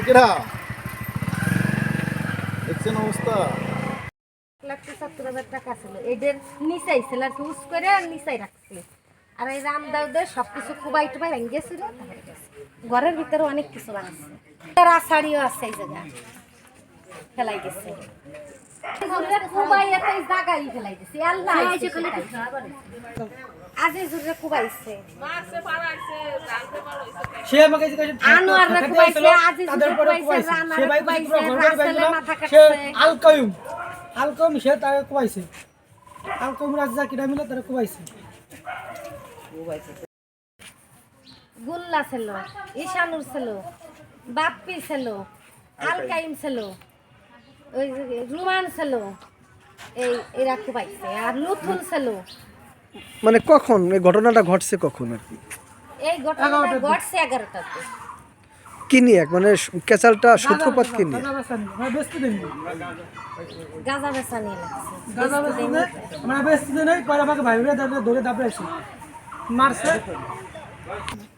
এটা দেখছেন অবস্থা? লাখ সত্তর হাজার টাকা ছিল। এদের নিচাই ছিল আর টুস করে নিচাই রাখছে। আর এই রামদাউদের সব কিছু টুবাই গেছে। ঘরের ভিতরে অনেক কিছু ভাঙছে তার আষাঢ়িও আছে এই জায়গা ফেলাই গেছে কুবাই জায়গায় ফেলাই গেছে আল্লাহ কুবাইছে। সে আমাকে কুবাইছে, কুবাইছে, কুবাইছে। সে ভাই কুবাইছে, রাসেলের মাথা কাটছে। আলকায়ুম আলকায়ুম সে তারে কুবাইছে। আলকায়ুম রাজা কিনা মিলে তারে কুবাইছে। গুল্লা ছিল ঈশানুর ছিল বাপ্পি ছিল আলকাইম ছিল ওই যে রুমান ছিল এই এরা খুবাইছে আর লুথুল ছিল মানে কখন? এই ঘটনাটা ঘটছে কখন আর কি? এই ঘটনাটা ঘটছে এগারোটাতে কি নিয়ে? মানে কেচালটা সূত্রপাত কি নিয়ে? গাঁজা বেচা নিয়ে, বেচতে গাঁজা বেচা নিয়ে মানে বেচতে নাই, পরে আমাকে ভাই ধরে ধরে মারছে।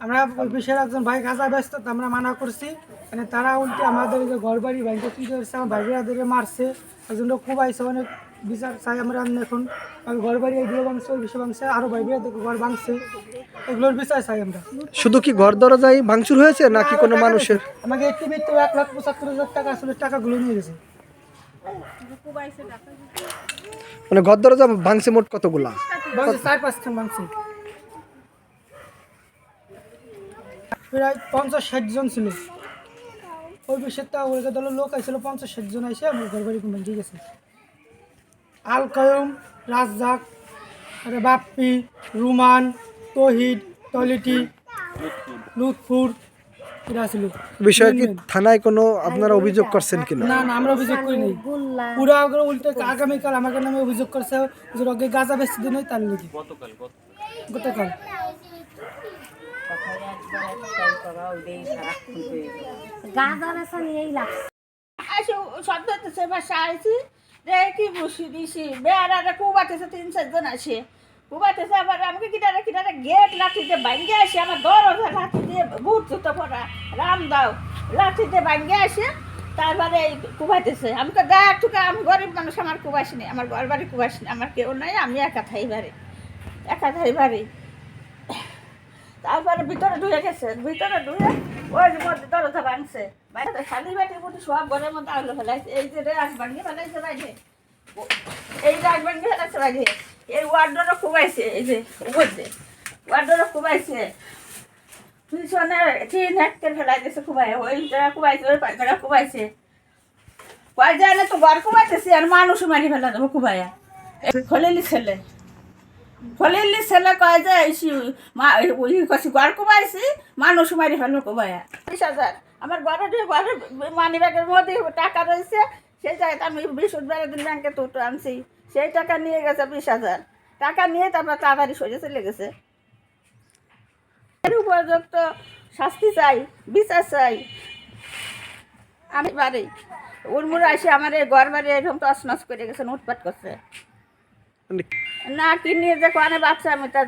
আমরা ওই বিশের একজন ভাই গাঁজা ব্যস্ত আমরা মানা করছি। মানে তারা উল্টে আমাদের যে ঘর বাড়ি ভাইকে কি করছে আমার ভাই ধরে মারছে। একজন লোক খুবাইছে অনেক বিচার চাই আমরা আমি এখন। ঘর বাড়ি এইগুলো ভাঙছে ওই বিষয় ভাঙছে আরও ভাই ঘর ভাঙছে। এগুলোর বিচার চাই আমরা। শুধু কি ঘর দরজায় ভাঙচুর হয়েছে নাকি কোনো মানুষের? আমাকে একটি মৃত্যু এক লাখ পঁচাত্তর হাজার টাকা আসলে টাকাগুলো নিয়ে গেছে। মানে ঘর দরজা ভাঙছে মোট কতগুলা? চার পাঁচখান ভাঙছে। প্রায় পঞ্চাশ ষাট জন ছিল। ওই বিষয়টা ওই দলের লোক আইছিল পঞ্চাশ ষাট জন আইসে আমার ঘর বাড়ি ভেঙে গেছে। আল কয়ুম রাজ্জাক আরে বাপ্পি রুমান তহিদ টলিটি লুৎফুর এরা ছিল। বিষয়ে কি থানায় কোনো আপনারা অভিযোগ করছেন কিনা? না না আমরা অভিযোগ করি নাই। গুল্লা পুরা ওগুলো উল্টে আগামীকাল আমাকে নামে অভিযোগ করছে যে রগে গাঁজা বেশি দিন তার নাকি। গতকাল গাঁজা বেচা নিয়েই লাগছে শব্দ হতেছে বাসা আইছি রে কি বসি দিছি। বেড়ারে কুবাতেছে তিন চারজন আসে কুবাতেছে আবার আমাকে কিনারে কিনারে গেট লাঠিতে ভাঙ্গে আসে, আমার দরজা লাঠি দিয়ে ভূত জুতো পড়া রাম দাও, লাঠিতে ভাঙ্গে আসে, তারপরে কুবাইতেছে আমি তো দেখ টুকা আমি গরিব মানুষ, আমার কুবাস নেই। আমার ঘর বাড়ি কুবাস নেই, আমার কেউ নাই, আমি একা থাই বাড়ি। একা থাই বাড়ি। তারপরে ভিতরে ঢুকে গেছে, ভিতরে ঢুকে খালি বাটি বুটি সব ঘরের মধ্যে আলো ফেলাইছে। এই যে রাস ভাঙিয়ে ফেলাইছে বাইরে। এই রাস ভাঙিয়ে ফেলাইছে বাইরে। এই ওয়ার্ডরও কুবাইছে এই যে উপরে ওয়ার্ডরও কুবাইছে পিছনে পায়খানা কুবাইছে কয় তো ঘর আর মানুষ মারি ফেলা দেবো কুবাইয়া খলেলি ছেলে। ফলিলি ছেলে কয় যে, এই সি- মা ওই কছি ঘর কুমাইছি মানুষ মারি ফেলো কুমাইয়া বিশ হাজার। আমার ঘরে ঘরে মানি ব্যাগের মধ্যে টাকা রয়েছে, সেই জায়গায় আমি বৃহস্পতিবার ব্যাংকে তো আনছি। সেই টাকা নিয়ে গেছে বিশ হাজার। টাকা নিয়ে তারপর তাড়াতাড়ি সোজা চলে গেছে। এর উপযুক্ত শাস্তি চাই, বিচার চাই। আমি বাড়ি। উড়মুড় আসে আমার এই ঘর বাড়ি এরকম তছনছ করে গেছে উৎপাত করছে। না কি নিয়ে যে কোয়ানে বাচ্চা আমি তা